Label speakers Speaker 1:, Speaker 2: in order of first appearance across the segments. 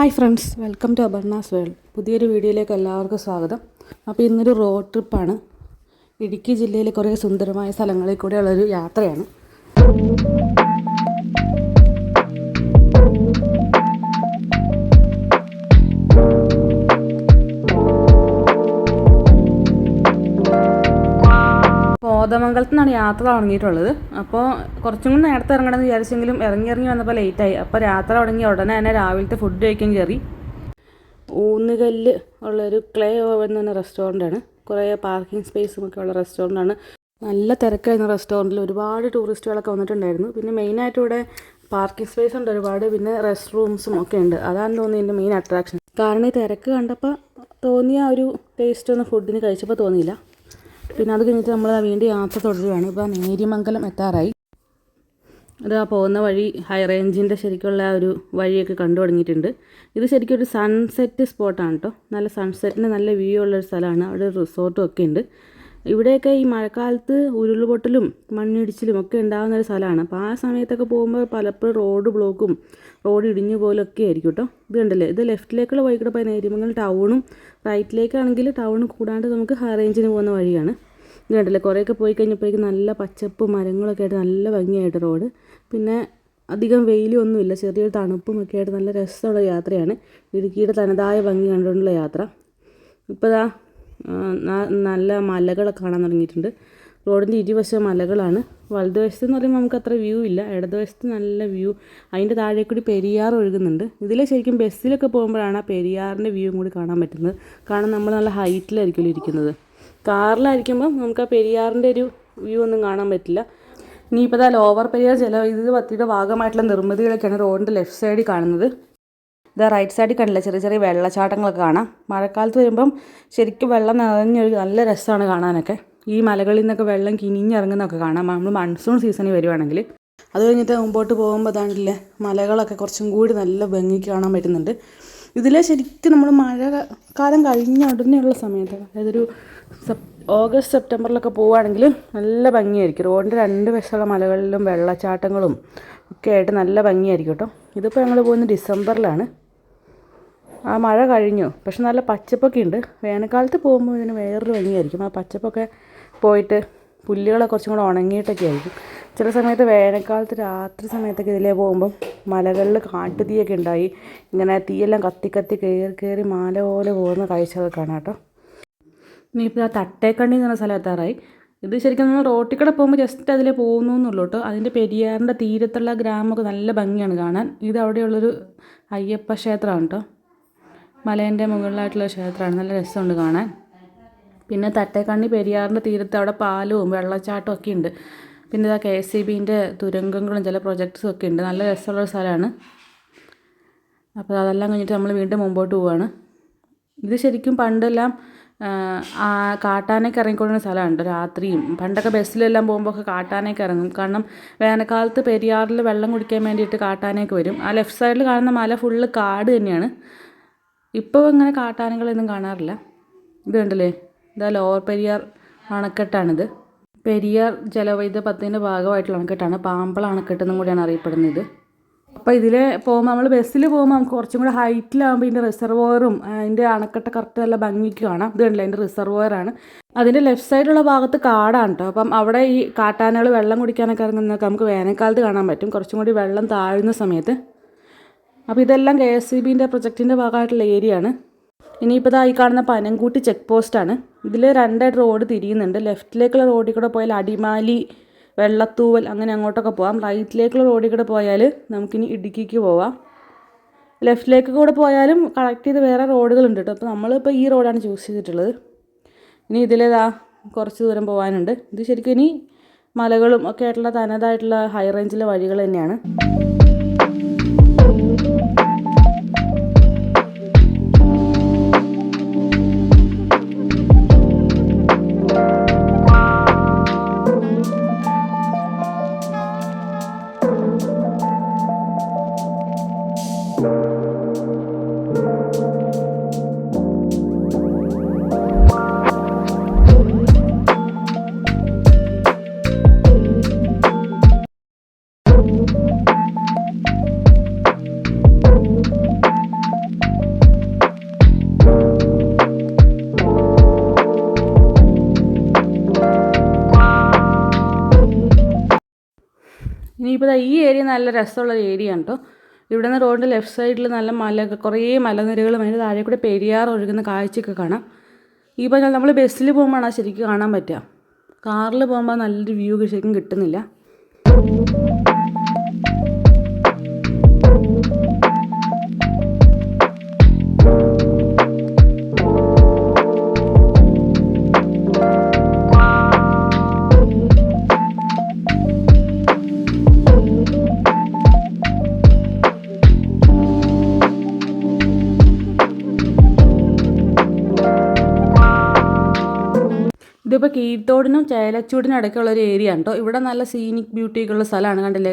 Speaker 1: Hi friends welcome to Abarna's world പുതിയൊരു വീഡിയോയിലേക്ക് എല്ലാവർക്കും സ്വാഗതം. അപ്പോൾ ഇന്നൊരു റോഡ് ട്രിപ്പാണ് ഇടുക്കി ജില്ലയിലെ കുറേ സുന്ദരമായ സ്ഥലങ്ങളിൽ കൂടെയുള്ളൊരു യാത്രയാണ്. കോതമംഗലത്ത് നിന്നാണ് യാത്ര തുടങ്ങിയിട്ടുള്ളത്. അപ്പോൾ കുറച്ചും കൂടി നേരത്തെ ഇറങ്ങണമെന്ന് വിചാരിച്ചെങ്കിലും ഇറങ്ങി ഇറങ്ങി വന്നപ്പോൾ ലേറ്റായി അപ്പോൾ യാത്ര തുടങ്ങി ഉടനെ തന്നെ രാവിലത്തെ ഫുഡ് കഴിക്കാൻ കയറി. ഊന്നുകല്ല് ഉള്ളൊരു ക്ലേ ഓവൻ എന്ന് പറഞ്ഞ റെസ്റ്റോറന്റാണ് കുറേ പാർക്കിംഗ് സ്പേസും ഒക്കെ ഉള്ള റെസ്റ്റോറന്റാണ് നല്ല തിരക്കായിരുന്നു റെസ്റ്റോറന്റിൽ ഒരുപാട് ടൂറിസ്റ്റുകളൊക്കെ വന്നിട്ടുണ്ടായിരുന്നു. പിന്നെ മെയിനായിട്ട് ഇവിടെ പാർക്കിംഗ് സ്പേസ് ഉണ്ട് ഒരുപാട്. പിന്നെ റെസ്റ്റ് റൂംസും ഒക്കെ ഉണ്ട്. അതാണ് തോന്നിയത് എന്റെ മെയിൻ അട്രാക്ഷൻ കാരണം ഈ തിരക്ക് കണ്ടപ്പോൾ തോന്നിയ ഒരു ടേസ്റ്റ് ഒന്നും ഫുഡിന് കഴിച്ചപ്പോൾ തോന്നിയില്ല. പിന്നെ അത് കഴിഞ്ഞിട്ട് നമ്മൾ വീണ്ടും യാത്ര തുടരുകയാണ് ഇപ്പോൾ നേരിമംഗലം എത്താറായി. അത് ആ പോകുന്ന വഴി ഹൈ റേഞ്ചിന്റെ ശരിക്കുള്ള ആ ഒരു വഴിയൊക്കെ കണ്ടു തുടങ്ങിയിട്ടുണ്ട്. ഇത് ശരിക്കും ഒരു സൺസെറ്റ് സ്പോട്ടാണ് കേട്ടോ നല്ല സൺസെറ്റിന് നല്ല വ്യൂ ഉള്ളൊരു സ്ഥലമാണ്. അവിടെ റിസോർട്ടും ഒക്കെ ഉണ്ട്. ഇവിടെയൊക്കെ ഈ മഴക്കാലത്ത് ഉരുൾപൊട്ടലും മണ്ണിടിച്ചിലും ഒക്കെ ഉണ്ടാകുന്ന ഒരു സ്ഥലമാണ്. അപ്പോൾ ആ സമയത്തൊക്കെ പോകുമ്പോൾ പലപ്പോഴും റോഡ് ബ്ലോക്കും റോഡ് ഇടിഞ്ഞു പോലൊക്കെ ആയിരിക്കും കേട്ടോ ഇത് കണ്ടല്ലേ? ഇത് ലെഫ്റ്റിലേക്കുള്ള വഴി കൂടെ പോയി നേരിമംഗലം ടൗണും റൈറ്റിലേക്കാണെങ്കിൽ ടൗൺ കൂടാണ്ട് നമുക്ക് ഹൈ റേഞ്ചിന് പോകുന്ന വഴിയാണ്. ഇത് കണ്ടല്ലേ? കുറേയൊക്കെ പോയി കഴിഞ്ഞപ്പോഴേക്കും നല്ല പച്ചപ്പ് മരങ്ങളൊക്കെ ആയിട്ട് നല്ല ഭംഗിയായിട്ട് റോഡ്. പിന്നെ അധികം വെയിലൊന്നുമില്ല. ചെറിയൊരു തണുപ്പും ഒക്കെ ആയിട്ട് നല്ല രസമുള്ള യാത്രയാണ്. ഇടുക്കിയുടെ തനതായ ഭംഗി കണ്ടുകൊണ്ടുള്ള യാത്ര. ഇപ്പോൾ ദാ നല്ല മലകളൊക്കെ കാണാൻ തുടങ്ങിയിട്ടുണ്ട്. റോഡിന്റെ ഇരുവശം മലകളാണ്. വലതുവശത്ത് എന്ന് പറയുമ്പോൾ നമുക്ക് അത്ര വ്യൂ ഇല്ല. ഇടതുവശത്ത് നല്ല വ്യൂ അതിന്റെ താഴെ കൂടി പെരിയാർ ഒഴുകുന്നുണ്ട്. ഇതിൽ ശരിക്കും ബസ്സിലൊക്കെ പോകുമ്പോഴാണ് ആ പെരിയാറിന്റെ വ്യൂ കൂടി കാണാൻ പറ്റുന്നത്. കാരണം നമ്മൾ നല്ല ഹൈറ്റിലായിരിക്കുമല്ലോ ഇരിക്കുന്നത്. കാറിലായിരിക്കുമ്പോൾ നമുക്ക് ആ പെരിയാറിന്റെ ഒരു വ്യൂ ഒന്നും കാണാൻ പറ്റില്ല. ഇനിയിപ്പോൾ ആ ലോവർ പെരിയാർ ജല ഇത് പത്തിയുടെ ഭാഗമായിട്ടുള്ള നിർമ്മിതികളൊക്കെയാണ് റോഡിന്റെ ലെഫ്റ്റ് സൈഡിൽ കാണുന്നത്. ഇതാ റൈറ്റ് സൈഡിൽ കണ്ടില്ല? ചെറിയ ചെറിയ വെള്ളച്ചാട്ടങ്ങളൊക്കെ കാണാം. മഴക്കാലത്ത് വരുമ്പം ശരിക്കും വെള്ളം നിറഞ്ഞൊരു നല്ല രസമാണ് കാണാനൊക്കെ. ഈ മലകളിൽ നിന്നൊക്കെ വെള്ളം കിനിഞ്ഞിറങ്ങുന്നൊക്കെ കാണാം. നമ്മൾ മൺസൂൺ സീസണിൽ വരുവാണെങ്കിൽ. അത് കഴിഞ്ഞിട്ട് മുമ്പോട്ട് പോകുമ്പോൾ അതാണ്ടില്ലേ മലകളൊക്കെ കുറച്ചും കൂടി നല്ല ഭംഗിക്ക് കാണാൻ പറ്റുന്നുണ്ട്. ഇതിൽ ശരിക്കും നമ്മൾ മഴ കാലം കഴിഞ്ഞ ഉടനെയുള്ള സമയത്ത് അതായത് ഒരു സെപ് ഓഗസ്റ്റ് സെപ്റ്റംബറിലൊക്കെ പോവുകയാണെങ്കിൽ നല്ല ഭംഗിയായിരിക്കും. റോഡിന്റെ രണ്ട് വശമുള്ള മലകളിലും വെള്ളച്ചാട്ടങ്ങളും ഒക്കെ ആയിട്ട് നല്ല ഭംഗിയായിരിക്കും കേട്ടോ. ഇതിപ്പോൾ ഞങ്ങൾ പോകുന്നത് ഡിസംബറിലാണ്. ആ മഴ കഴിഞ്ഞു. പക്ഷെ നല്ല പച്ചപ്പൊക്കെ ഉണ്ട്. വേനൽക്കാലത്ത് പോകുമ്പോൾ ഇതിന് വേറൊരു ഭംഗിയായിരിക്കും. ആ പച്ചപ്പൊക്കെ പോയിട്ട് പുല്ലുകളെ കുറച്ചും കൂടെ ഉണങ്ങിയിട്ടൊക്കെ ആയിരിക്കും. ചില സമയത്ത് വേനൽക്കാലത്ത് രാത്രി സമയത്തൊക്കെ ഇതിലേ പോകുമ്പം മലകളിൽ കാട്ടുതീയൊക്കെ ഉണ്ടായി. ഇങ്ങനെ തീയെല്ലാം കത്തി കത്തി കയറി കയറി മാല പോലെ പോകുന്ന കാഴ്ചകൾ കാണാം കേട്ടോ. ഇനിയിപ്പോൾ ആ തട്ടേക്കണ്ണി എന്ന് പറഞ്ഞ സ്ഥലം എത്താറായി. ഇത് ശരിക്കും നമ്മൾ റോട്ടിൽ കൂടെ പോകുമ്പോൾ ജസ്റ്റ് അതിൽ പോകുന്നു എന്നുള്ളൂ കേട്ടോ. അതിന്റെ പെരിയാറിന്റെ തീരത്തുള്ള ഗ്രാമമൊക്കെ നല്ല ഭംഗിയാണ് കാണാൻ. ഇത് അവിടെയുള്ളൊരു അയ്യപ്പ ക്ഷേത്രമാണ് കേട്ടോ. മലേന്റെ മുകളിലായിട്ടുള്ള ക്ഷേത്രമാണ്. നല്ല രസമുണ്ട് കാണാൻ. പിന്നെ തട്ടേക്കണ്ണി പെരിയാറിന്റെ തീരത്ത് അവിടെ പാലവും വെള്ളച്ചാട്ടവും ഒക്കെ ഉണ്ട്. പിന്നെ ഇതാ കെ എസ് സി ബിന്റെ തുരങ്കങ്ങളും ചില പ്രൊജക്ട്സും ഒക്കെ ഉണ്ട്. നല്ല രസമുള്ള സ്ഥലമാണ്. അപ്പോൾ അതെല്ലാം കഴിഞ്ഞിട്ട് നമ്മൾ വീണ്ടും മുമ്പോട്ട് പോവുകയാണ് ഇത് ശരിക്കും പണ്ടെല്ലാം കാട്ടാനൊക്കെ ഇറങ്ങിക്കൊണ്ടിരുന്ന സ്ഥലമുണ്ട് രാത്രിയും. പണ്ടൊക്കെ ബസ്സിലെല്ലാം പോകുമ്പോൾ ഒക്കെ കാട്ടാനൊക്കെ ഇറങ്ങും. കാരണം വേനൽക്കാലത്ത് പെരിയാറിൽ വെള്ളം കുടിക്കാൻ വേണ്ടിയിട്ട് കാട്ടാനയൊക്കെ വരും. ആ ലെഫ്റ്റ് സൈഡിൽ കാണുന്ന മല ഫുള്ള് കാട് തന്നെയാണ്. ഇപ്പോൾ ഇങ്ങനെ കാട്ടാനകളൊന്നും കാണാറില്ല. ഇത് കണ്ടില്ലേ? ഇതാ ലോവർ പെരിയാർ അണക്കെട്ടാണിത്. പെരിയാർ ജലവൈദ്യ പദ്ധതിന്റെ ഭാഗമായിട്ടുള്ള അണക്കെട്ടാണ്. പാമ്പള അണക്കെട്ടെന്നും കൂടിയാണ് അറിയപ്പെടുന്നത്. അപ്പോൾ ഇതിൽ പോകുമ്പോൾ നമ്മൾ ബസ്സിൽ പോകുമ്പോൾ നമുക്ക് കുറച്ചും കൂടെ ഹൈറ്റിലാകുമ്പോൾ ഇതിന്റെ റിസർവോയറും അതിന്റെ അണക്കെട്ട കറക്റ്റ് നല്ല ഭംഗിക്ക് കാണാം. ഇത് കണ്ടില്ല? അതിന്റെ റിസർവോയറാണ്. അതിന്റെ ലെഫ്റ്റ് സൈഡിലുള്ള ഭാഗത്ത് കാടാണ് കേട്ടോ അപ്പം അവിടെ ഈ കാട്ടാനകൾ വെള്ളം കുടിക്കാനൊക്കെ ഇറങ്ങുന്നതൊക്കെ നമുക്ക് വേനൽക്കാലത്ത് കാണാൻ പറ്റും. കുറച്ചും കൂടി വെള്ളം താഴുന്ന സമയത്ത്. അപ്പോൾ ഇതെല്ലാം കെ എസ് സി ബിന്റെ പ്രൊജക്റ്റിന്റെ ഭാഗമായിട്ടുള്ള ഏരിയ ആണ് ഇനിയിപ്പോൾ ഈ കാണുന്ന പനംകൂട്ടി ചെക്ക് പോസ്റ്റാണ് ഇതിൽ രണ്ടായിട്ട് റോഡ് തിരിയുന്നുണ്ട്. ലെഫ്റ്റിലേക്കുള്ള റോഡിൽ കൂടെ പോയാൽ അടിമാലി വെള്ളത്തൂവൽ അങ്ങനെ അങ്ങോട്ടൊക്കെ പോകാം റൈറ്റിലേക്കുള്ള റോഡിൽ കൂടെ പോയാൽ നമുക്കിനി ഇടുക്കിക്ക് പോവാം. ലെഫ്റ്റിലേക്ക് കൂടെ പോയാലും കണക്ട് ചെയ്ത് വേറെ റോഡുകളുണ്ട് കേട്ടോ അപ്പോൾ നമ്മളിപ്പോൾ ഈ റോഡാണ് ചൂസ് ചെയ്തിട്ടുള്ളത്. ഇനി ഇതിലേതാ കുറച്ച് ദൂരം പോകാനുണ്ട് ഇത് ശരിക്കും ഇനി മലകളും ഒക്കെ ആയിട്ടുള്ള തനതായിട്ടുള്ള ഹൈ റേഞ്ചിലെ വഴികൾ തന്നെയാണ്. ഇനിയിപ്പോൾ ഈ ഏരിയ നല്ല രസമുള്ള ഏരിയ ആണ് കേട്ടോ ഇവിടെ നിന്ന് റോഡിന്റെ ലെഫ്റ്റ് സൈഡിൽ നല്ല മല കുറേ മലനിരകളും അതിന്റെ താഴെ കൂടെ പെരിയാർ ഒഴുകുന്ന കാഴ്ചയൊക്കെ കാണാം. ഈ പറഞ്ഞാൽ നമ്മൾ ബസ്സിൽ പോകുമ്പോഴാണ് ശരിക്കും കാണാൻ പറ്റുക. കാറിൽ പോകുമ്പോൾ നല്ലൊരു വ്യൂ ശരിക്കും കിട്ടുന്നില്ല. ഇതിപ്പോൾ കീഴ്ത്തോടിനും ചേലച്ചൂടിനും ഇടയ്ക്കുള്ള ഒരു ഏരിയ ഉണ്ടോ ഇവിടെ നല്ല സീനിക് ബ്യൂട്ടിയൊക്കെ ഉള്ള സ്ഥലമാണ് കണ്ടില്ലേ?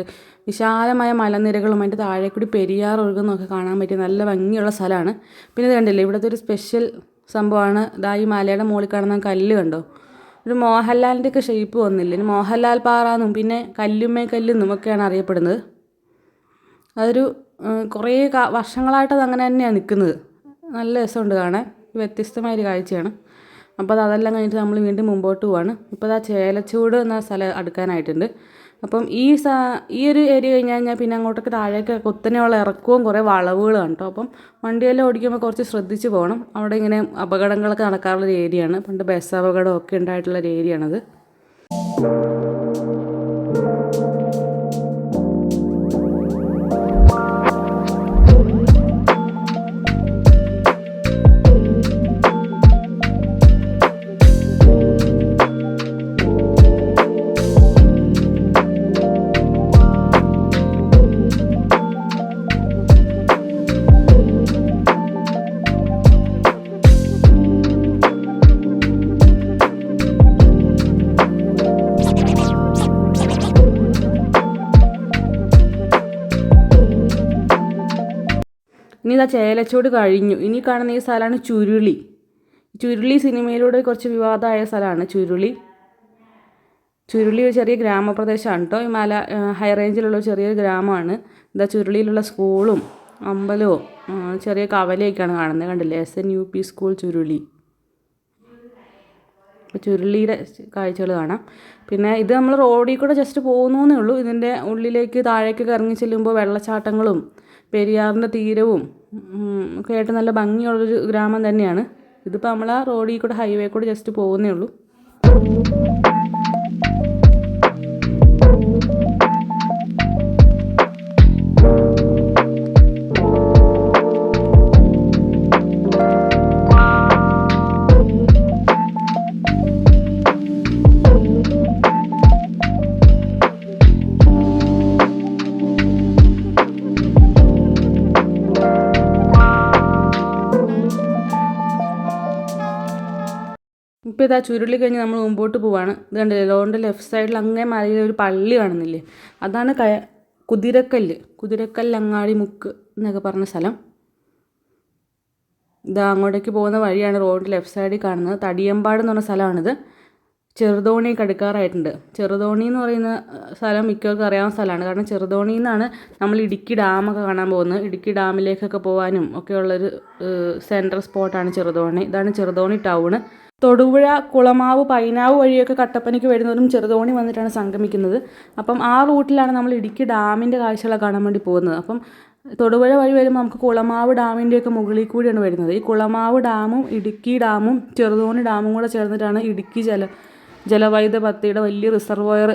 Speaker 1: വിശാലമായ മലനിരകളും അതിന്റെ താഴെ കൂടി പെരിയാർ ഒഴുകുന്നൊക്കെ കാണാൻ പറ്റിയ നല്ല ഭംഗിയുള്ള സ്ഥലമാണ്. പിന്നെ ഇത് കണ്ടില്ലേ? ഇവിടുത്തെ ഒരു സ്പെഷ്യൽ സംഭവമാണ്. ഇതാ ഈ മലയുടെ മുകളിൽ കാണുന്ന കല്ല് കണ്ടോ? ഒരു മോഹൻലാലിന്റെ ഒക്കെ ഷേപ്പ് വന്നില്ലേ? മോഹൻലാൽ പാറ എന്നും പിന്നെ കല്ലുമ്മേ കല്ലെന്നും ഒക്കെയാണ് അറിയപ്പെടുന്നത്. അതൊരു കുറേ വർഷങ്ങളായിട്ട് അത് അങ്ങനെ തന്നെയാണ് നിൽക്കുന്നത്. നല്ല രസമുണ്ട് കാണാൻ. വ്യത്യസ്തമായൊരു കാഴ്ചയാണ്. അപ്പോൾ അത് അതെല്ലാം കഴിഞ്ഞിട്ട് നമ്മൾ വീണ്ടും മുമ്പോട്ട് പോവാണ്. ഇപ്പോൾ ആ ചേലച്ചൂട് എന്ന സ്ഥലം അടുക്കാനായിട്ടുണ്ട്. അപ്പം ഈ സ ഈ ഒരു ഏരിയ കഴിഞ്ഞ് കഴിഞ്ഞാൽ പിന്നെ അങ്ങോട്ടൊക്കെ താഴേക്ക് കുത്തനെയുള്ള ഇറക്കവും കുറേ വളവുകളാണ് കേട്ടോ അപ്പം വണ്ടിയെല്ലാം ഓടിക്കുമ്പോൾ കുറച്ച് ശ്രദ്ധിച്ച് പോകണം അവിടെ ഇങ്ങനെ അപകടങ്ങളൊക്കെ നടക്കാറുള്ള ഒരു ഏരിയയാണ്. പണ്ട് ബസ് അപകടമൊക്കെ ഉണ്ടായിട്ടുള്ള ഒരു ഏരിയയാണത്. ചേലച്ചൂട് കഴിഞ്ഞു. ഇനി കാണുന്ന ഈ സ്ഥലമാണ് ചുരുളി. ചുരുളി സിനിമയിലൂടെ കുറച്ച് വിവാദമായ സ്ഥലമാണ് ചുരുളി. ചുരുളി ഒരു ചെറിയ ഗ്രാമപ്രദേശമാണ് കേട്ടോ. ഈ മല ഹൈ റേഞ്ചിലുള്ള ചെറിയൊരു ഗ്രാമമാണ്. എന്താ ചുരുളിയിലുള്ള സ്കൂളും അമ്പലവും ചെറിയ കവലയൊക്കെയാണ് കാണുന്നത്. കണ്ടില്ലേ? S N U P school Churuli. അപ്പോൾ ചുരുളിയുടെ കാഴ്ചകൾ കാണാം. പിന്നെ ഇത് നമ്മൾ റോഡിൽ കൂടെ ജസ്റ്റ് പോകുന്നേ ഉള്ളൂ. ഇതിന്റെ ഉള്ളിലേക്ക് താഴേക്കൊക്കെ ഇറങ്ങി ചെല്ലുമ്പോൾ വെള്ളച്ചാട്ടങ്ങളും പെരിയാറിന്റെ തീരവും ഒക്കെ ആയിട്ട് നല്ല ഭംഗിയുള്ളൊരു ഗ്രാമം തന്നെയാണ്. ഇതിപ്പോൾ നമ്മൾ ആ റോഡിൽ കൂടെ ഹൈവേ കൂടെ ജസ്റ്റ് പോകുന്നേ ഉള്ളൂ. ഇപ്പോൾ ഇതാ ചുരുളി കഴിഞ്ഞ് നമ്മൾ മുമ്പോട്ട് പോവാണ്. ഇത് കണ്ടില്ലേ? ലോണിന്റെ ലെഫ്റ്റ് സൈഡിൽ അങ്ങേ മലയിൽ ഒരു പള്ളി കാണുന്നില്ലേ? അതാണ് കയ കുതിരക്കല്ല്. കുതിരക്കല്ല് അങ്ങാടി മുക്ക് എന്നൊക്കെ പറഞ്ഞ സ്ഥലം. ഇതാ അങ്ങോട്ടേക്ക് പോകുന്ന വഴിയാണ് റോഡിന്റെ ലെഫ്റ്റ് സൈഡിൽ കാണുന്നത്. തടിയമ്പാട് എന്ന് പറഞ്ഞ സ്ഥലമാണിത്. ചെറുതോണി കടുക്കാറായിട്ടുണ്ട്. ചെറുതോണി എന്ന് പറയുന്ന സ്ഥലം മിക്കവർക്കും അറിയാവുന്ന സ്ഥലമാണ്. കാരണം ചെറുതോണിയിൽ നിന്നാണ് നമ്മൾ ഇടുക്കി ഡാമൊക്കെ കാണാൻ പോകുന്നത്. ഇടുക്കി ഡാമിലേക്കൊക്കെ പോകാനും ഒക്കെയുള്ളൊരു സെൻട്രൽ സ്പോട്ടാണ് ചെറുതോണി. ഇതാണ് ചെറുതോണി ടൗണ് തൊടുപുഴ കുളമാവ് പൈനാവ് വഴിയൊക്കെ കട്ടപ്പനയ്ക്ക് വരുന്നവരും ചെറുതോണി വന്നിട്ടാണ് സംഗമിക്കുന്നത്. അപ്പം ആ റൂട്ടിലാണ് നമ്മൾ ഇടുക്കി ഡാമിന്റെ കാഴ്ചകളൊക്കെ കാണാൻ വേണ്ടി പോകുന്നത്. അപ്പം തൊടുപുഴ വഴി വരുമ്പോൾ നമുക്ക് കുളമാവ് ഡാമിന്റെയൊക്കെ മുകളിൽ കൂടിയാണ് വരുന്നത്. ഈ കുളമാവ് ഡാമും ഇടുക്കി ഡാമും ചെറുതോണി ഡാമും കൂടെ ചേർന്നിട്ടാണ് ഇടുക്കി ജല ജലവൈദ്യുത പദ്ധതിയുടെ വലിയ റിസർവോയർ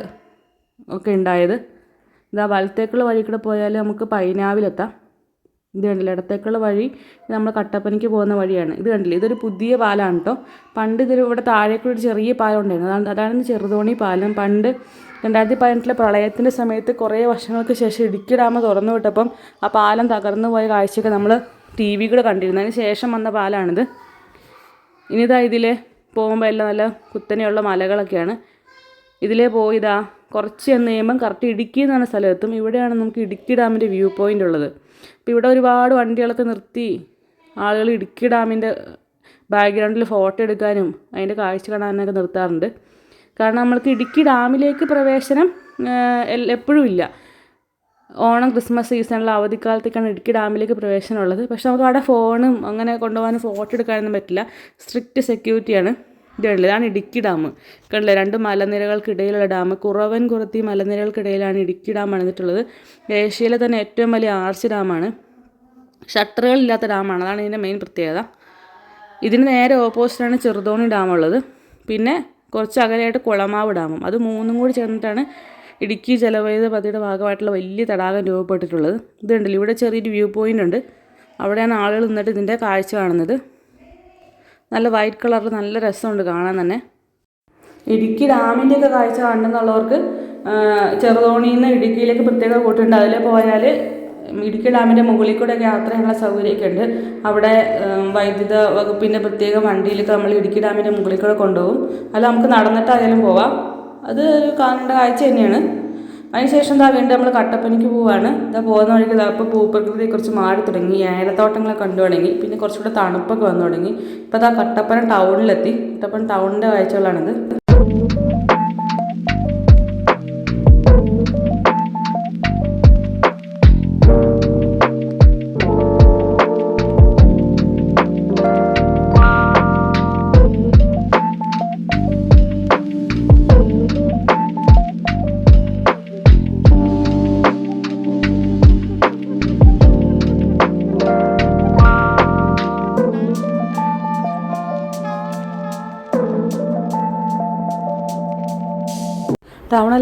Speaker 1: ഒക്കെ ഉണ്ടായത്. ഇതാ വലത്തേക്കുള്ള വഴി കൂടെ പോയാൽ നമുക്ക് പൈനാവിലെത്താം. ഇത് കണ്ടില്ലേ? ഇടത്തേക്കുള്ള വഴി നമ്മൾ കട്ടപ്പനയ്ക്ക് പോകുന്ന വഴിയാണ്. ഇത് കണ്ടില്ലേ? ഇതൊരു പുതിയ പാലാണ് കേട്ടോ പണ്ട് ഇതിൽ ഇവിടെ ഒരു ചെറിയ പാലം ഉണ്ടായിരുന്നു അതാണ് അതാണ് ചെറുതോണി പാലം പണ്ട് രണ്ടായിരത്തി പതിനെട്ടിലെ പ്രളയത്തിന്റെ സമയത്ത് കുറേ വർഷങ്ങൾക്ക് ശേഷം ഇടുക്കി ഡാം തുറന്നു വിട്ടപ്പം ആ പാലം തകർന്നു പോയ കാഴ്ചയൊക്കെ നമ്മൾ ടി വി കൂടെ കണ്ടിരുന്നു. അതിന് ശേഷം വന്ന പാലമാണിത് ഇനിതാ ഇതിലെ പോകുമ്പോൾ എല്ലാം നല്ല കുത്തനെയുള്ള മലകളൊക്കെയാണ്. ഇതിലേ പോയി ഇതാ കുറച്ച് ചെന്ന് കഴിയുമ്പം കറക്റ്റ് ഇടുക്കി എന്ന് പറഞ്ഞ സ്ഥലമെത്തും ഇവിടെയാണ് നമുക്ക് ഇടുക്കി ഡാമിന്റെ വ്യൂ പോയിന്റ് ഉള്ളത്. അപ്പോൾ ഇവിടെ ഒരുപാട് വണ്ടികളൊക്കെ നിർത്തി ആളുകൾ ഇടുക്കി ഡാമിന്റെ ബാക്ക്ഗ്രൗണ്ടിൽ ഫോട്ടോ എടുക്കാനും അതിന്റെ കാഴ്ച കാണാനൊക്കെ നിർത്താറുണ്ട്. കാരണം നമ്മൾക്ക് ഇടുക്കി ഡാമിലേക്ക് പ്രവേശനം എപ്പോഴും ഇല്ല. ഓണം ക്രിസ്മസ് സീസണിൽ അവധിക്കാലത്തേക്കാണ് ഇടുക്കി ഡാമിലേക്ക് പ്രവേശനമുള്ളത് പക്ഷെ നമുക്ക് അവിടെ ഫോണും അങ്ങനെ കൊണ്ടുപോകാനും ഫോട്ടോ എടുക്കാനൊന്നും പറ്റില്ല. സ്ട്രിക്റ്റ് സെക്യൂരിറ്റിയാണ് ഇതുണ്ടല്ലോ ഇതാണ് ഇടുക്കി ഡാം. കണ്ടില്ലേ? രണ്ട് മലനിരകൾക്കിടയിലുള്ള ഡാം. കുറവൻ കുറത്തി മലനിരകൾക്കിടയിലാണ് ഇടുക്കി ഡാം പണിതിട്ടുള്ളത്. ഏഷ്യയിലെ തന്നെ ഏറ്റവും വലിയ ആർച്ച് ഡാമാണ്. ഷട്ടറുകളില്ലാത്ത ഡാമാണ്. അതാണ് ഇതിന്റെ മെയിൻ പ്രത്യേകത. ഇതിന് നേരെ ഓപ്പോസിറ്റാണ് ചെറുതോണി ഡാം ഉള്ളത് പിന്നെ കുറച്ച് അകലെയായിട്ട് കുളമാവ് ഡാമും. അത് മൂന്നും കൂടി ചേർന്നിട്ടാണ് ഇടുക്കി ജലവൈദ്യുത പദ്ധതിയുടെ ഭാഗമായിട്ടുള്ള വലിയ തടാകം രൂപപ്പെട്ടിട്ടുള്ളത്. ഇതുണ്ടല്ലോ. ഇവിടെ ചെറിയൊരു വ്യൂ പോയിന്റ് ഉണ്ട്. അവിടെയാണ് ആളുകൾ നിന്നിട്ട് ഇതിന്റെ കാഴ്ച കാണുന്നത്. നല്ല വൈറ്റ് കളറിൽ നല്ല രസമുണ്ട് കാണാൻ തന്നെ. ഇടുക്കി ഡാമിന്റെ ഒക്കെ കാഴ്ച കണ്ടെന്നുള്ളവർക്ക് ചെറുതോണിയിൽ നിന്ന് ഇടുക്കിയിലേക്ക് പ്രത്യേക കൂട്ടുണ്ട് അതിൽ പോയാൽ ഇടുക്കി ഡാമിന്റെ മുകളിൽ കൂടെയൊക്കെ യാത്ര ചെയ്യാനുള്ള സൗകര്യമൊക്കെ ഉണ്ട്. അവിടെ വൈദ്യുത വകുപ്പിന്റെ പ്രത്യേക വണ്ടിയിലൊക്കെ നമ്മൾ ഇടുക്കി ഡാമിന്റെ മുകളിൽ കൂടെ കൊണ്ടുപോകും. അല്ല നമുക്ക് നടന്നിട്ടായാലും പോവാം. അത് കാണേണ്ട കാഴ്ച തന്നെയാണ്. അതിനുശേഷം ഇതാ വീണ്ടും നമ്മൾ കട്ടപ്പനയ്ക്ക് പോവാണ്. ഇതാ പോകുന്ന വഴിക്ക് ഇതാ ഇപ്പോൾ ഭൂപ്രകൃതിയെ കുറിച്ച് മാറി തുടങ്ങി. ഏലത്തോട്ടങ്ങളൊക്കെ കണ്ടു തുടങ്ങി. പിന്നെ കുറച്ചുകൂടെ തണുപ്പൊക്കെ വന്നു തുടങ്ങി. ഇപ്പോൾ ഇതാ കട്ടപ്പന ടൗണിലെത്തി കട്ടപ്പന ടൗണിന്റെ കാഴ്ചകളാണിത്.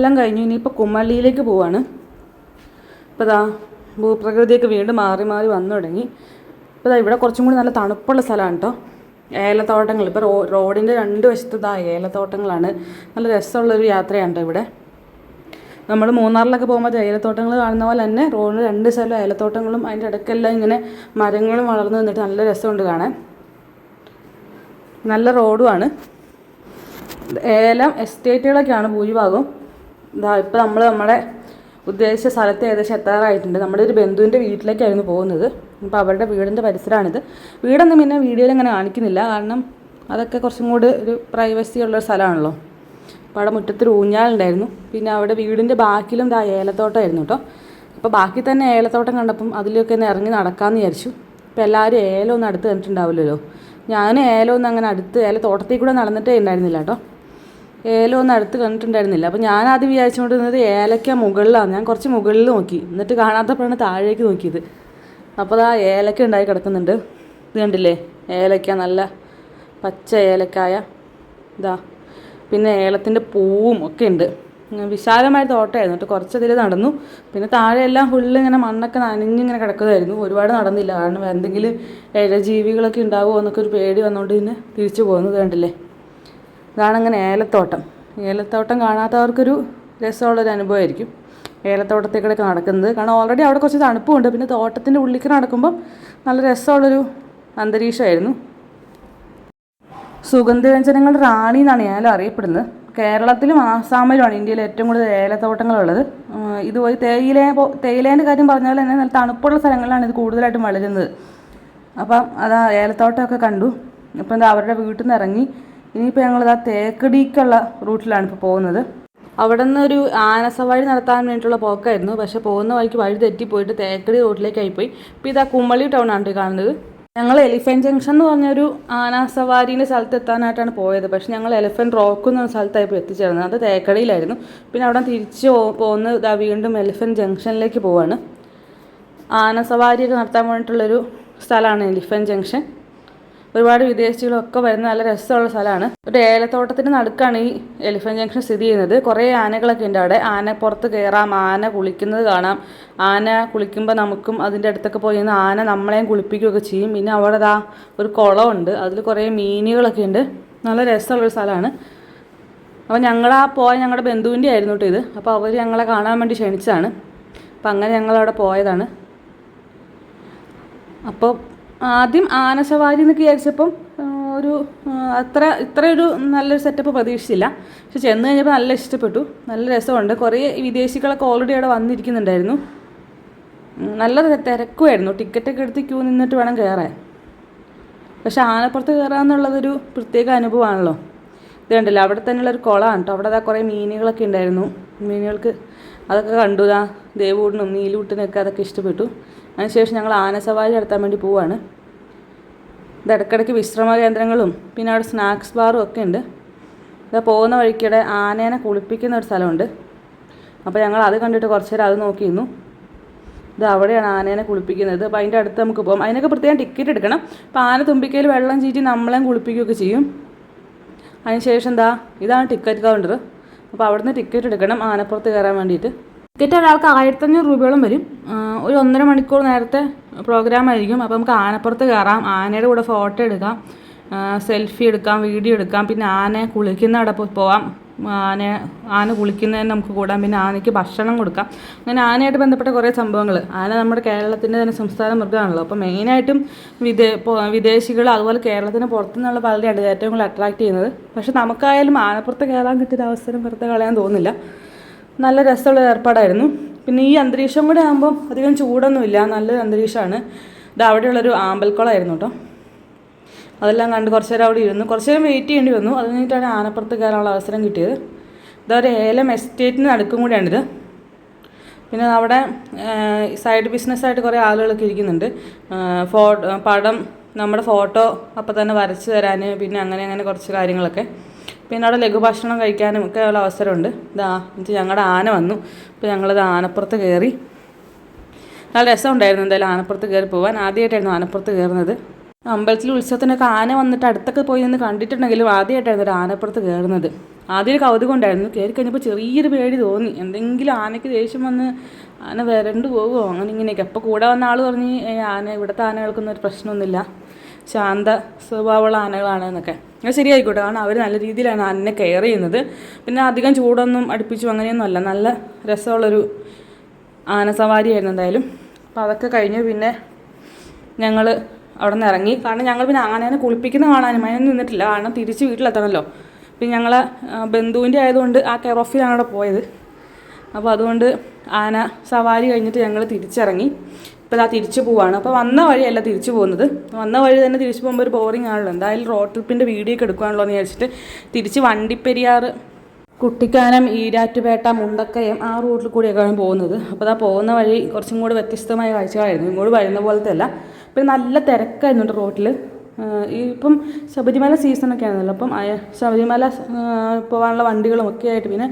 Speaker 1: ടൗണെല്ലാം കഴിഞ്ഞു. ഇനിയിപ്പോൾ കുമ്മള്ളിയിലേക്ക് പോവാണ്. ഇപ്പോൾ ഇതാ ഭൂപ്രകൃതിയൊക്കെ വീണ്ടും മാറി മാറി വന്നു തുടങ്ങി. ഇപ്പോൾ ഇവിടെ കുറച്ചും കൂടി നല്ല തണുപ്പുള്ള സ്ഥലമാണ് കേട്ടോ. ഏലത്തോട്ടങ്ങൾ. ഇപ്പോൾ റോ റോഡിന്റെ രണ്ട് വശത്ത് ഇതാ ഏലത്തോട്ടങ്ങളാണ്. നല്ല രസമുള്ളൊരു യാത്രയാണ് ഇവിടെ. നമ്മൾ മൂന്നാറിലൊക്കെ പോകുമ്പോൾ ഏലത്തോട്ടങ്ങൾ കാണുന്ന പോലെ തന്നെ റോഡിന് രണ്ട് സ്ഥലം ഏലത്തോട്ടങ്ങളും അതിന്റെ ഇടയ്ക്കെല്ലാം ഇങ്ങനെ മരങ്ങളും വളർന്നു നിന്നിട്ട് നല്ല രസമുണ്ട് കാണാൻ. നല്ല റോഡുമാണ് ഏലം എസ്റ്റേറ്റുകളൊക്കെയാണ് ഭൂരിഭാഗവും. ഇതാ ഇപ്പോൾ നമ്മൾ നമ്മുടെ ഉദ്ദേശിച്ച സ്ഥലത്ത് ഏകദേശം എത്താറായിട്ടുണ്ട്. നമ്മുടെ ഒരു ബന്ധുവിന്റെ വീട്ടിലേക്കായിരുന്നു പോകുന്നത്. അപ്പോൾ അവരുടെ വീടിന്റെ പരിസരമാണിത് വീടൊന്നും പിന്നെ വീഡിയോയിൽ അങ്ങനെ കാണിക്കുന്നില്ല. കാരണം അതൊക്കെ കുറച്ചും കൂടി ഒരു പ്രൈവസി ഉള്ളൊരു സ്ഥലമാണല്ലോ. അപ്പോൾ അവിടെ മുറ്റത്തൊരു ഊഞ്ഞാലുണ്ടായിരുന്നു. പിന്നെ അവിടെ വീടിന്റെ ബാക്കിലും ഇതാ ഏലത്തോട്ടമായിരുന്നു കേട്ടോ. അപ്പോൾ ബാക്കി തന്നെ ഏലത്തോട്ടം കണ്ടപ്പം അതിലൊക്കെ ഒന്ന് ഇറങ്ങി നടക്കാമെന്ന് വിചാരിച്ചു. ഇപ്പോൾ എല്ലാവരും ഏലം ഒന്ന് അടുത്ത് കണ്ടിട്ടുണ്ടാവില്ലല്ലോ ഞാൻ ഏലം ഒന്നും അങ്ങനെ അടുത്ത് ഏലത്തോട്ടത്തിൽ കൂടെ നടന്നിട്ടേ ഉണ്ടായിരുന്നില്ല കേട്ടോ. ഏലം ഒന്നും അടുത്ത് കണ്ടിട്ടുണ്ടായിരുന്നില്ല. അപ്പോൾ ഞാൻ ആദ്യം വിചാരിച്ചുകൊണ്ടിരുന്നത് ഏലക്ക മുകളിലാണ്. ഞാൻ കുറച്ച് മുകളിൽ നോക്കി. എന്നിട്ട് കാണാത്തപ്പോഴാണ് താഴേക്ക് നോക്കിയത്. അപ്പോൾ ആ ഏലക്ക ഉണ്ടായി കിടക്കുന്നുണ്ട്. ഇത് കണ്ടില്ലേ? ഏലക്ക നല്ല പച്ച ഏലക്കായ. ഇതാ പിന്നെ ഏലത്തിന്റെ പൂവും ഒക്കെ ഉണ്ട്. വിശാലമായ തോട്ടമായിരുന്നു കേട്ടോ. കുറച്ചതിൽ നടന്നു. പിന്നെ താഴെയെല്ലാം ഫുള്ള് ഇങ്ങനെ മണ്ണൊക്കെ നനഞ്ഞിങ്ങനെ കിടക്കുന്നതായിരുന്നു ഒരുപാട് നടന്നില്ല. കാരണം എന്തെങ്കിലും ഇഴജീവികളൊക്കെ ഉണ്ടാവുമോ എന്നൊക്കെ ഒരു പേടി വന്നുകൊണ്ട് പിന്നെ തിരിച്ചു പോകുന്നത് കണ്ടില്ലേ? ഇതാണ് അങ്ങനെ ഏലത്തോട്ടം. ഏലത്തോട്ടം കാണാത്തവർക്കൊരു രസമുള്ളൊരു അനുഭവമായിരിക്കും. ഏലത്തോട്ടത്തേക്കൂടെയൊക്കെ നടക്കുന്നത്. കാരണം ഓൾറെഡി അവിടെ കുറച്ച് തണുപ്പുണ്ട്. പിന്നെ തോട്ടത്തിന്റെ ഉള്ളിക്ക് നടക്കുമ്പം നല്ല രസമുള്ളൊരു അന്തരീക്ഷമായിരുന്നു. സുഗന്ധവ്യഞ്ജനങ്ങളുടെ റാണി എന്നാണ് ഏലം അറിയപ്പെടുന്നത്. കേരളത്തിലും ആസാമിലുമാണ് ഇന്ത്യയിൽ ഏറ്റവും കൂടുതൽ ഏലത്തോട്ടങ്ങളുള്ളത്. ഉം, ഇതുപോലെ തേയില തേയിലേന്റെ കാര്യം പറഞ്ഞാൽ തന്നെ നല്ല തണുപ്പുള്ള സ്ഥലങ്ങളിലാണ് ഇത് കൂടുതലായിട്ടും വളരുന്നത്. അപ്പം അതാ ഏലത്തോട്ടമൊക്കെ കണ്ടു. ഇപ്പം എന്താ അവരുടെ വീട്ടിൽ നിന്ന് ഇറങ്ങി ഇനിയിപ്പോൾ ഞങ്ങളിതാ തേക്കടിക്കുള്ള റൂട്ടിലാണ് ഇപ്പോൾ പോകുന്നത്. അവിടെ നിന്ന് ഒരു ആനസവാരി നടത്താൻ വേണ്ടിയിട്ടുള്ള പോക്കായിരുന്നു. പക്ഷെ പോകുന്ന വഴിക്ക് വഴി തെറ്റിപ്പോയിട്ട് തേക്കടി റോഡിലേക്കായി പോയി ഇപ്പോൾ ഇതാ കുമ്മളി ടൗൺ ആണ് കാണുന്നത്. ഞങ്ങൾ എലിഫന്റ് ജംഗ്ഷൻ എന്ന് പറഞ്ഞൊരു ആനാസവാരീന്റെ സ്ഥലത്ത് എത്താനായിട്ടാണ് പോയത്. പക്ഷെ ഞങ്ങൾ എലിഫന്റ് റോക്ക് എന്ന സ്ഥലത്തായപ്പോൾ എത്തിച്ചേർന്നത്. അത് തേക്കടിയിലായിരുന്നു. പിന്നെ അവിടെ തിരിച്ച് പോകുന്ന ഇതാ വീണ്ടും എലിഫന്റ് ജംഗ്ഷനിലേക്ക് പോവാണ്. ആനസവാരിയൊക്കെ നടത്താൻ വേണ്ടിയിട്ടുള്ളൊരു സ്ഥലമാണ് എലിഫന്റ് ജംഗ്ഷൻ. ഒരുപാട് വിദേശികളൊക്കെ വരുന്ന നല്ല രസമുള്ള സ്ഥലമാണ്. ഒരു ഏലത്തോട്ടത്തിന് നടുക്കാണ് ഈ എലിഫന്റ് ജംഗ്ഷൻ സ്ഥിതി ചെയ്യുന്നത്. കുറേ ആനകളൊക്കെ ഉണ്ട് അവിടെ. ആന പുറത്ത് കയറാം ആന കുളിക്കുന്നത് കാണാം. ആന കുളിക്കുമ്പോൾ നമുക്കും അതിന്റെ അടുത്തൊക്കെ പോയി നിന്ന് ആന നമ്മളെയും കുളിപ്പിക്കുകയൊക്കെ ചെയ്യും. പിന്നെ അവിടെ ദാ ഒരു കുളമുണ്ട്. അതിൽ കുറേ മീനുകളൊക്കെ ഉണ്ട്. നല്ല രസമുള്ളൊരു സ്ഥലമാണ്. അപ്പോൾ ഞങ്ങൾ ആ പോയ ഞങ്ങളുടെ ബന്ധുവിന്റെ ആയിരുന്നു കേട്ടോ ഇത്. അപ്പോൾ അവർ ഞങ്ങളെ കാണാൻ വേണ്ടി ക്ഷണിച്ചതാണ്. അപ്പോൾ അങ്ങനെ ഞങ്ങളവിടെ പോയതാണ്. അപ്പോൾ ആദ്യം ആനസവാരി എന്നൊക്കെ വിചാരിച്ചപ്പം ഒരു അത്ര ഇത്രയൊരു നല്ലൊരു സെറ്റപ്പ് പ്രതീക്ഷിച്ചില്ല. പക്ഷെ ചെന്ന് കഴിഞ്ഞപ്പോൾ നല്ല ഇഷ്ടപ്പെട്ടു. നല്ല രസമുണ്ട്. കുറേ വിദേശികളൊക്കെ ഓൾറെഡി അവിടെ വന്നിരിക്കുന്നുണ്ടായിരുന്നു. നല്ല തിരക്കുമായിരുന്നു. ടിക്കറ്റൊക്കെ എടുത്ത് ക്യൂ നിന്നിട്ട് വേണം കയറാൻ പക്ഷെ ആനപ്പുറത്ത് കയറുക എന്നുള്ളതൊരു പ്രത്യേക അനുഭവമാണല്ലോ. ഇത് കണ്ടില്ല? അവിടെ തന്നെയുള്ള ഒരു കുളമാണ് കേട്ടോ. അവിടെ അതാ കുറേ മീനുകളൊക്കെ ഉണ്ടായിരുന്നു. മീനുകൾക്ക് അതൊക്കെ കണ്ടു. ദാ ദേവൂടിനും നീലൂട്ടിനൊക്കെ അതൊക്കെ ഇഷ്ടപ്പെട്ടു. അതിനുശേഷം ഞങ്ങൾ ആനസവാരി നടത്താൻ വേണ്ടി പോവാണ്. ഇത് വിശ്രമ കേന്ദ്രങ്ങളും പിന്നെ അവിടെ സ്നാക്സ് ബാറും ഒക്കെ ഉണ്ട്. ഇതാ പോകുന്ന വഴിക്കിടെ ആനേനെ കുളിപ്പിക്കുന്ന ഒരു സ്ഥലമുണ്ട്. അപ്പോൾ ഞങ്ങൾ അത് കണ്ടിട്ട് കുറച്ച് നേരം അത് നോക്കിയിരുന്നു ഇത് അവിടെയാണ് ആനേനെ കുളിപ്പിക്കുന്നത്. അപ്പോൾ അതിന്റെ അടുത്ത് നമുക്ക് പോകാം അതിനൊക്കെ പ്രത്യേകം ടിക്കറ്റ് എടുക്കണം. അപ്പോൾ ആന തുമ്പിക്കയിൽ വെള്ളം ചീറ്റി നമ്മളെയും കുളിപ്പിക്കുകയൊക്കെ ചെയ്യും. അതിനുശേഷം എന്താ ഇതാണ് ടിക്കറ്റ് കൗണ്ടർ അപ്പോൾ അവിടുന്ന് ടിക്കറ്റ് എടുക്കണം ആനപ്പുറത്ത് കയറാൻ വേണ്ടിയിട്ട്. ടിക്കറ്റ് ഒരാൾക്ക് ആയിരത്തഞ്ഞൂറ് രൂപയോളം വരും. ഒരു ഒന്നര മണിക്കൂർ നേരത്തെ പ്രോഗ്രാം ആയിരിക്കും. അപ്പോൾ നമുക്ക് ആനപ്പുറത്ത് കയറാം. ആനയുടെ കൂടെ ഫോട്ടോ എടുക്കാം. സെൽഫി എടുക്കാം വീഡിയോ എടുക്കാം. പിന്നെ ആന കുളിക്കുന്ന അവിടെ പോവാം. ആന ആന കുളിക്കുന്നതിന് നമുക്ക് കൂടാം. പിന്നെ ആനയ്ക്ക് ഭക്ഷണം കൊടുക്കാം. അങ്ങനെ ആനയായിട്ട് ബന്ധപ്പെട്ട കുറേ സംഭവങ്ങൾ. ആന നമ്മുടെ കേരളത്തിന്റെ തന്നെ സംസ്ഥാന മൃഗമാണല്ലോ. അപ്പോൾ മെയിനായിട്ടും വിദേ വിദേശികൾ അതുപോലെ കേരളത്തിന് പുറത്തുനിന്നുള്ള പലരെയാണ് ഏറ്റവും കൂടുതൽ അട്രാക്ട് ചെയ്യുന്നത്. പക്ഷെ നമുക്കായാലും ആനപ്പുറത്ത് കയറാൻ കിട്ടിയ അവസരം വെറുതെ കളയാൻ തോന്നുന്നില്ല. നല്ല രസമുള്ള ഏർപ്പാടായിരുന്നു. പിന്നെ ഈ അന്തരീക്ഷം കൂടെ ആകുമ്പോൾ അധികം ചൂടൊന്നുമില്ല. നല്ലൊരു അന്തരീക്ഷമാണ്. ഇത് അവിടെയുള്ളൊരു ആമ്പൽക്കുളമായിരുന്നു കേട്ടോ. അതെല്ലാം കണ്ട് കുറച്ച് നേരം അവിടെ ഇരുന്നു. കുറച്ച് നേരം വെയിറ്റ് ചെയ്യേണ്ടി വന്നു. അത് കഴിഞ്ഞിട്ടാണ് ആനപ്പുറത്ത് കയറാനുള്ള അവസരം കിട്ടിയത്. ഇതൊരു ഏലം എസ്റ്റേറ്റിന് നടുക്കും കൂടെയാണിത്. പിന്നെ അവിടെ സൈഡ് ബിസിനസ്സായിട്ട് കുറേ ആളുകളൊക്കെ ഇരിക്കുന്നുണ്ട്. ഫോ പടം നമ്മുടെ ഫോട്ടോ അപ്പം തന്നെ വരച്ച് തരാൻ പിന്നെ അങ്ങനെ അങ്ങനെ കുറച്ച് കാര്യങ്ങളൊക്കെ. പിന്നെ അവിടെ ലഘുഭക്ഷണം കഴിക്കാനും ഒക്കെ ഉള്ള അവസരമുണ്ട്. ഇതാ എന്നിട്ട് ഞങ്ങളുടെ ആന വന്നു. അപ്പോൾ ഞങ്ങളിത് ആനപ്പുറത്ത് കയറി നല്ല രസമുണ്ടായിരുന്നു എന്തായാലും ആനപ്പുറത്ത് കയറി പോകാൻ ആദ്യമായിട്ടായിരുന്നു ആനപ്പുറത്ത് കയറുന്നത് അമ്പലത്തിൽ ഉത്സവത്തിനൊക്കെ ആന വന്നിട്ട് അടുത്തൊക്കെ പോയി നിന്ന് കണ്ടിട്ടുണ്ടെങ്കിലും ആദ്യമായിട്ടായിരുന്നു ഒരു ആനപ്പുറത്ത് കയറുന്നത് ആദ്യം ഒരു കൗതുകം ഉണ്ടായിരുന്നു. കയറി കഴിഞ്ഞപ്പോൾ ചെറിയൊരു പേടി തോന്നി. എന്തെങ്കിലും ആനയ്ക്ക് ദേഷ്യം വന്ന് ആന വരണ്ടു പോകുമോ അങ്ങനെ ഇങ്ങനെയൊക്കെ. അപ്പോൾ കൂടെ വന്ന ആൾ പറഞ്ഞ് ആന ഇവിടുത്തെ ആനകൾക്കൊന്നും ഒരു പ്രശ്നമൊന്നുമില്ല. ശാന്ത സ്വഭാവമുള്ള ആനകളാണ് എന്നൊക്കെ അത് ശരിയായിക്കോട്ടെ. കാരണം അവർ നല്ല രീതിയിലാണ് ആനനെ കെയർ ചെയ്യുന്നത്. പിന്നെ അധികം ചൂടൊന്നും അടുപ്പിച്ചു അങ്ങനെയൊന്നും അല്ല നല്ല രസമുള്ളൊരു ആന സവാരിയായിരുന്നു എന്തായാലും. അപ്പോൾ അതൊക്കെ കഴിഞ്ഞ്. പിന്നെ ഞങ്ങൾ അവിടെ നിന്ന് ഇറങ്ങി. കാരണം ഞങ്ങൾ പിന്നെ ആനേനെ കുളിപ്പിക്കുന്ന കാണാനും അതിനൊന്നും നിന്നിട്ടില്ല. കാരണം തിരിച്ച് വീട്ടിലെത്തണമല്ലോ. പിന്നെ ഞങ്ങൾ ബന്ധുവിന്റെ ആയതുകൊണ്ട് ആ കെയർ ഓഫിലാണ് അവിടെ പോയത്. അപ്പോൾ അതുകൊണ്ട് ആന സവാരി കഴിഞ്ഞിട്ട് ഞങ്ങൾ തിരിച്ചിറങ്ങി. ഇപ്പോൾ ഇതാ തിരിച്ചു പോവാണ്. അപ്പോൾ വന്ന വഴിയല്ല തിരിച്ചു പോകുന്നത്. വന്ന വഴി തന്നെ തിരിച്ചു പോകുമ്പോൾ ഒരു ബോറിംഗ് ആണല്ലോ. എന്തായാലും റോഡ് ട്രിപ്പിന്റെ വീഡിയോ ഒക്കെ എടുക്കുകയാണല്ലോ എന്ന് വിചാരിച്ചിട്ട് തിരിച്ച് വണ്ടിപ്പെരിയാർ കുട്ടിക്കാനം ഈരാറ്റുപേട്ട മുണ്ടക്കയം ആ റൂട്ടിൽ കൂടിയൊക്കെയാണ് പോകുന്നത്. അപ്പോൾ അതാ പോകുന്ന വഴി കുറച്ചും കൂടി വ്യത്യസ്തമായ കാഴ്ചകളായിരുന്നു. ഇങ്ങോട്ട് വരുന്ന പോലത്തെ അല്ല പിന്നെ നല്ല തിരക്കായിരുന്നു കേട്ടോ റോട്ടിൽ ഇപ്പം ശബരിമല സീസണൊക്കെ ആണല്ലോ. അപ്പം ശബരിമല പോകാനുള്ള വണ്ടികളും ഒക്കെ ആയിട്ട് പിന്നെ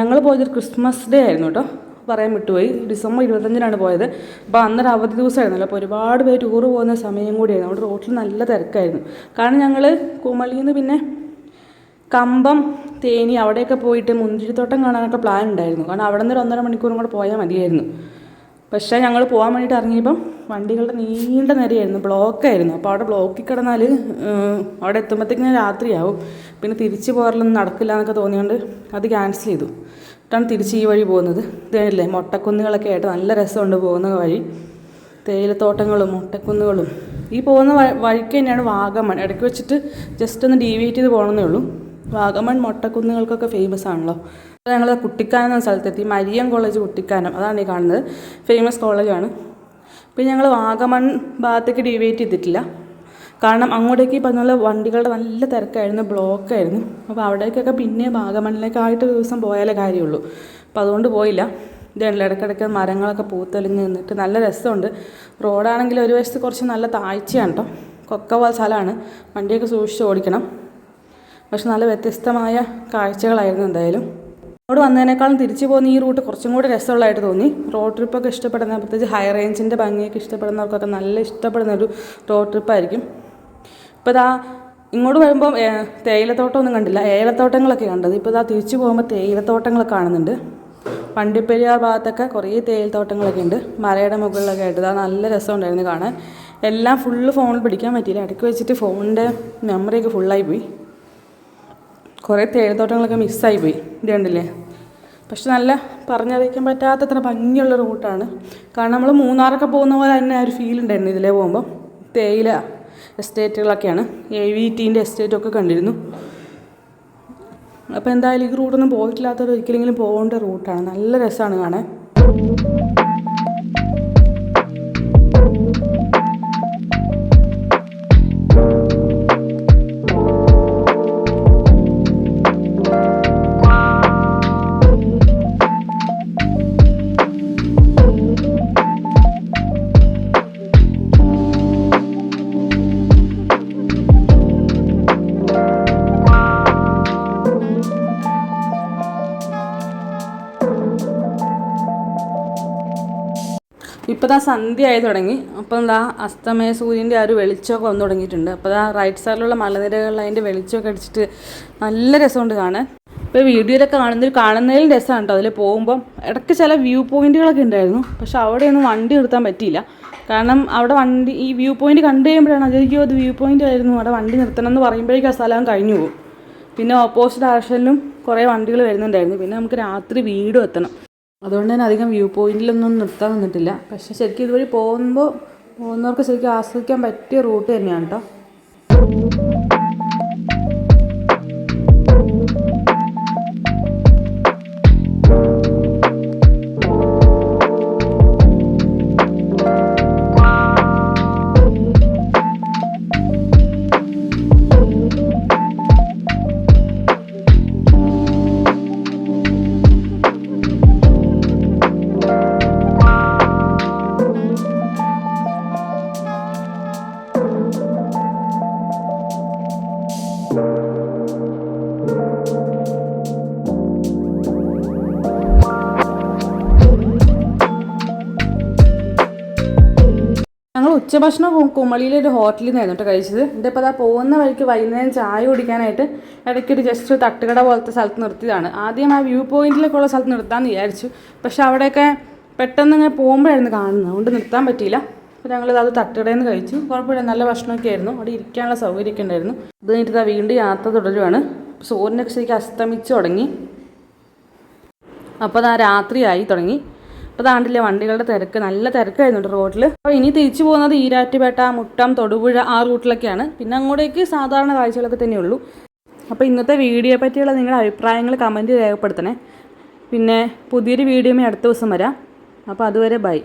Speaker 1: ഞങ്ങൾ പോയത് ക്രിസ്മസ് ഡേ ആയിരുന്നു കേട്ടോ. പറയാൻ വിട്ടുപോയി. ഡിസംബർ ഇരുപത്തഞ്ചിനാണ് പോയത്. അപ്പോൾ അന്നൊരു അവധി ദിവസമായിരുന്നല്ലോ. അപ്പോൾ ഒരുപാട് പേര് ടൂറ് പോകുന്ന സമയം കൂടിയായിരുന്നു. അവിടെ റോട്ടിൽ നല്ല തിരക്കായിരുന്നു. കാരണം ഞങ്ങൾ കുമളിയിൽ നിന്ന് പിന്നെ കമ്പം തേനി അവിടെയൊക്കെ പോയിട്ട് മുന്തിരിത്തോട്ടം കാണാനൊക്കെ പ്ലാൻ ഉണ്ടായിരുന്നു. കാരണം അവിടെ നിന്ന് ഒരു ഒന്നര മണിക്കൂറും കൂടെ പോയാൽ മതിയായിരുന്നു. പക്ഷേ ഞങ്ങൾ പോകാൻ വേണ്ടിയിട്ട് ഇറങ്ങിയപ്പം വണ്ടികളുടെ നീണ്ട നിരയായിരുന്നു. ബ്ലോക്കായിരുന്നു അപ്പോൾ അവിടെ ബ്ലോക്കിൽ കിടന്നാൽ അവിടെ എത്തുമ്പോഴത്തേക്കിനും രാത്രിയാവും. പിന്നെ തിരിച്ച് പോരലൊന്നും നടക്കില്ല എന്നൊക്കെ തോന്നിയുകൊണ്ട് അത് ക്യാൻസൽ ചെയ്തു. എന്നിട്ടാണ് തിരിച്ച് ഈ വഴി പോകുന്നത്. ഇതല്ലേ? മൊട്ടക്കുന്നുകളൊക്കെ ആയിട്ട് നല്ല രസമുണ്ട് പോകുന്ന വഴി. തേയിലത്തോട്ടങ്ങളും മുട്ടക്കുന്നുകളും. ഈ പോകുന്ന വഴിക്ക് തന്നെയാണ് വാഗമൺ. ഇടയ്ക്ക് വെച്ചിട്ട് ജസ്റ്റ് ഒന്ന് ഡീവിയേറ്റ് ചെയ്ത് പോകണമെന്നേ ഉള്ളൂ. വാഗമൺ മൊട്ടക്കുന്നുകൾക്കൊക്കെ ഫേമസ് ആണല്ലോ. ഞങ്ങൾ കുട്ടിക്കാനം എന്ന സ്ഥലത്തെത്തി. മരിയം കോളേജ് കുട്ടിക്കാനം. അതാണ് ഈ കാണുന്നത്. ഫേമസ് കോളേജാണ് പിന്നെ ഞങ്ങൾ വാഗമൺ ഭാഗത്തേക്ക് ഡീവിയേറ്റ് ചെയ്തിട്ടില്ല. കാരണം അങ്ങോട്ടേക്ക് പറഞ്ഞ വണ്ടികളുടെ നല്ല തിരക്കായിരുന്നു ബ്ലോക്കായിരുന്നു. അപ്പോൾ അവിടേക്കൊക്കെ പിന്നെ വാഗമണിലേക്കായിട്ട് ഒരു ദിവസം പോയാലേ കാര്യമുള്ളൂ. അപ്പോൾ അതുകൊണ്ട് പോയില്ല. ഇതാണല്ലോ ഇടയ്ക്കിടയ്ക്ക് മരങ്ങളൊക്കെ പൂത്തെളിഞ്ഞ് നിന്നിട്ട് നല്ല രസമുണ്ട്. റോഡാണെങ്കിൽ ഒരു വശത്ത് കുറച്ച് നല്ല താഴ്ചയാണ് കേട്ടോ. കൊക്ക പോലെ സ്ഥലമാണ്. വണ്ടിയൊക്കെ സൂക്ഷിച്ച് ഓടിക്കണം. പക്ഷെ നല്ല വ്യത്യസ്തമായ കാഴ്ചകളായിരുന്നു എന്തായാലും. അവിടെ വന്നതിനേക്കാളും തിരിച്ചു പോകുന്ന ഈ റൂട്ട് കുറച്ചും കൂടി രസമുള്ളതായിട്ട് തോന്നി. റോഡ് ട്രിപ്പൊക്കെ ഇഷ്ടപ്പെടുന്ന പ്രത്യേകിച്ച് ഹൈ റേഞ്ചിന്റെ ഭംഗിയൊക്കെ ഇഷ്ടപ്പെടുന്നവർക്കൊക്കെ നല്ല ഇഷ്ടപ്പെടുന്ന ഒരു റോഡ് ട്രിപ്പായിരിക്കും. ഇപ്പോൾ ഇതാ ഇങ്ങോട്ട് വരുമ്പം തേയിലത്തോട്ടം തേയിലത്തോട്ടമൊന്നും കണ്ടില്ല. ഏലത്തോട്ടങ്ങളൊക്കെ കണ്ടത്. ഇപ്പോൾ ഇതാ തിരിച്ചു പോകുമ്പോൾ തേയിലത്തോട്ടങ്ങളൊക്കെ കാണുന്നുണ്ട്. പണ്ടിപ്പെരിയാർ ഭാഗത്തൊക്കെ കുറേ തേയിലത്തോട്ടങ്ങളൊക്കെ ഉണ്ട്. മലയുടെ മുകളിലൊക്കെ ആയിട്ട് ഇതാ നല്ല രസമുണ്ടായിരുന്നു കാണാൻ. എല്ലാം ഫുള്ള് ഫോണിൽ പിടിക്കാൻ പറ്റിയില്ല. ഇടയ്ക്ക് വെച്ചിട്ട് ഫോണിന്റെ മെമ്മറിയൊക്കെ ഫുള്ളായി പോയി. കുറേ തേയിലത്തോട്ടങ്ങളൊക്കെ മിസ്സായി പോയി. ഇത് കണ്ടില്ലേ? പക്ഷെ നല്ല പറഞ്ഞറിയിക്കാൻ പറ്റാത്തത്ര ഭംഗിയുള്ള റൂട്ടാണ്. കാരണം നമ്മൾ മൂന്നാറൊക്കെ പോകുന്ന പോലെ തന്നെ ഒരു ഫീൽ ഉണ്ടായിരുന്നു ഇതിലേ പോകുമ്പോൾ തേയില എസ്റ്റേറ്റുകളൊക്കെയാണ്. എ വി ടീന്റെ എസ്റ്റേറ്റൊക്കെ കണ്ടിരുന്നു. അപ്പോൾ എന്തായാലും ഈ റൂട്ടൊന്നും പോയിട്ടില്ലാത്തവർ ഒരിക്കലെങ്കിലും പോകേണ്ട റൂട്ടാണ്. നല്ല രസമാണ് കാണാൻ. ഇപ്പോൾ ദാ സന്ധ്യ ആയി തുടങ്ങി. അപ്പം ദാ അസ്തമയ സൂര്യന്റെ ആ ഒരു വെളിച്ചമൊക്കെ വന്നു തുടങ്ങിയിട്ടുണ്ട്. അപ്പോൾ ദാ റൈറ്റ് സൈഡിലുള്ള മലനിരകളിൽ അതിന്റെ വെളിച്ചമൊക്കെ അടിച്ചിട്ട് നല്ല രസമുണ്ട് കാണാൻ. ഇപ്പോൾ വീഡിയോയിലൊക്കെ കാണുന്നതിൽ കാണുന്നതിലും രസമാണ് കേട്ടോ. അതിൽ പോകുമ്പം ഇടയ്ക്ക് ചില വ്യൂ പോയിന്റുകളൊക്കെ ഉണ്ടായിരുന്നു. പക്ഷെ അവിടെയൊന്നും വണ്ടി നിർത്താൻ പറ്റിയില്ല. കാരണം അവിടെ വണ്ടി ഈ വ്യൂ പോയിന്റ് കണ്ടു കഴിയുമ്പോഴാണ് അതൊരിക്കും അത് വ്യൂ പോയിന്റ് ആയിരുന്നു. അവിടെ വണ്ടി നിർത്തണം എന്ന് പറയുമ്പോഴേക്കും ആ സ്ഥലം കഴിഞ്ഞു പോകും. പിന്നെ ഓപ്പോസിറ്റ് ആർഷനിലും കുറേ വണ്ടികൾ വരുന്നുണ്ടായിരുന്നു. പിന്നെ നമുക്ക് രാത്രി വീടും എത്തണം. അതുകൊണ്ട് തന്നെ അധികം വ്യൂ പോയിന്റിലൊന്നും നിർത്താൻ നിന്നിട്ടില്ല പക്ഷെ ശരിക്കും ഇതുവഴി പോകുമ്പോൾ പോകുന്നവർക്ക് ശരിക്കും ആസ്വദിക്കാൻ പറ്റിയ റൂട്ട് തന്നെയാണ് കേട്ടോ കുമളിയിലെ ഒരു ഹോട്ടലിൽ നിന്നായിരുന്നു കേട്ടോ കഴിച്ചത്. എന്റെ ഇപ്പോൾ അതാ പോകുന്ന വഴിക്ക് വൈകുന്നേരം ചായ കുടിക്കാനായിട്ട് ഇടയ്ക്കൊരു ജസ്റ്റ് ഒരു തട്ടുകട പോലത്തെ സ്ഥലത്ത് നിർത്തിയതാണ്. ആദ്യം ആ വ്യൂ പോയിന്റിലൊക്കെ ഉള്ള സ്ഥലത്ത് നിർത്താമെന്ന് വിചാരിച്ചു. പക്ഷെ അവിടെയൊക്കെ പെട്ടെന്ന് ഇങ്ങനെ പോകുമ്പോഴായിരുന്നു കാണുന്നത്. അതുകൊണ്ട് നിർത്താൻ പറ്റിയില്ല. അപ്പോൾ ഞങ്ങൾ അത് തട്ടുകടയിൽ നിന്ന് കഴിച്ചു. കുഴപ്പമില്ല നല്ല ഭക്ഷണമൊക്കെ ആയിരുന്നു. അവിടെ ഇരിക്കാനുള്ള സൗകര്യമൊക്കെ ഉണ്ടായിരുന്നു. അത് കഴിഞ്ഞിട്ട് വീണ്ടും യാത്ര തുടരുവാണ്. സൂര്യനൊക്കെ ശരിക്കും അസ്തമിച്ച് തുടങ്ങി. അപ്പോൾ അത് ആ രാത്രിയായി തുടങ്ങി. അപ്പോൾ താണ്ടില്ലേ വണ്ടികളുടെ തിരക്ക് നല്ല തിരക്കായിരുന്നുണ്ട് റോഡിൽ അപ്പോൾ ഇനി തിരിച്ചു പോകുന്നത് ഈരാറ്റുപേട്ട മുട്ടം തൊടുപുഴ ആ റൂട്ടിലൊക്കെയാണ്. പിന്നെ അങ്ങോട്ടേക്ക് സാധാരണ കാഴ്ചകളൊക്കെ തന്നെയുള്ളൂ. അപ്പോൾ ഇന്നത്തെ വീഡിയോയെ പറ്റിയുള്ള നിങ്ങളുടെ അഭിപ്രായങ്ങൾ കമന്റ് രേഖപ്പെടുത്തണേ. പിന്നെ പുതിയൊരു വീഡിയോ അടുത്ത ദിവസം വരാം. അപ്പോൾ അതുവരെ ബൈ.